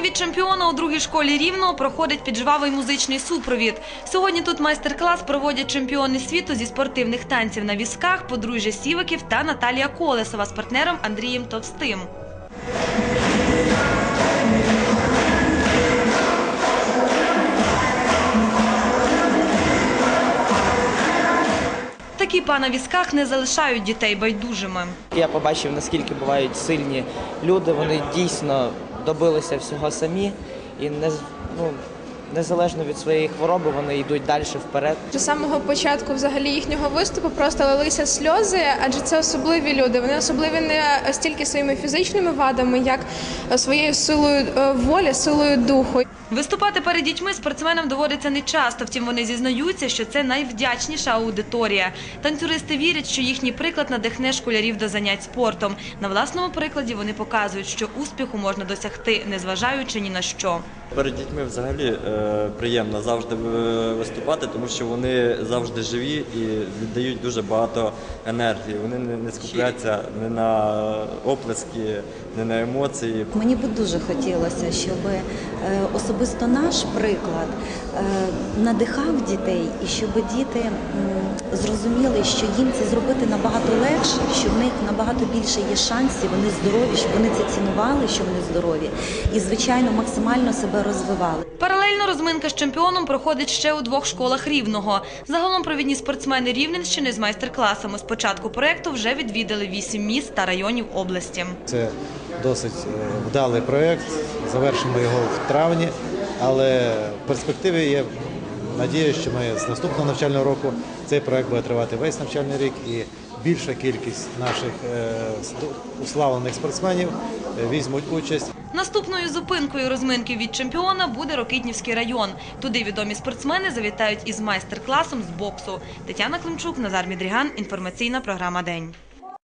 від чемпіона у другій школі Рівного проходить піджвавий музичний супровід. Сьогодні тут майстер-клас проводять чемпіони світу зі спортивних танців на візках, подружжя Сівиків та Наталія Колесова з партнером Андрієм Товстим. Такі па на візках не залишають дітей байдужими. Я побачив, наскільки бувають сильні люди. Вони дійсно добилися всього самі і не ну, незалежно від своєї хвороби вони йдуть далі вперед. З самого початку взагалі їхнього виступу просто лилися сльози, адже це особливі люди. Вони особливі не стільки своїми фізичними вадами, як своєю силою е, волі, силою духу. Виступати перед дітьми спортсменам доводиться не часто, втім вони зізнаються, що це найвдячніша аудиторія. Танцюристи вірять, що їхній приклад надихне школярів до занять спортом. На власному прикладі вони показують, що успіху можна досягти, незважаючи ні на що. Перед дітьми взагалі е, приємно завжди е, виступати, тому що вони завжди живі і віддають дуже багато енергії. Вони не, скупляться не на оплески, не на емоції. Мені би дуже хотілося, щоб е, особисто наш приклад е, надихав дітей і щоб діти зрозуміли, що їм це зробити набагато легше, що в них набагато більше є шансів, вони здорові, щоб вони це цінували, що вони здорові, і звичайно максимально себе розвивали. Паралельно розминка з чемпіоном проходить ще у двох школах Рівного. Загалом провідні спортсмени Рівненщини з майстер-класами з початку проєкту вже відвідали вісім міст та районів області. Це досить е, вдалий проєкт. Завершимо його в травні, але в перспективі є надія, що ми з наступного навчального року цей проєкт буде тривати весь навчальний рік і більша кількість наших е, уславлених спортсменів е, візьмуть участь. Наступною зупинкою розминки від чемпіона буде Рокитнівський район. Туди відомі спортсмени завітають із майстер-класом з боксу. Тетяна Климчук, Назар Мідріган. Інформаційна програма День.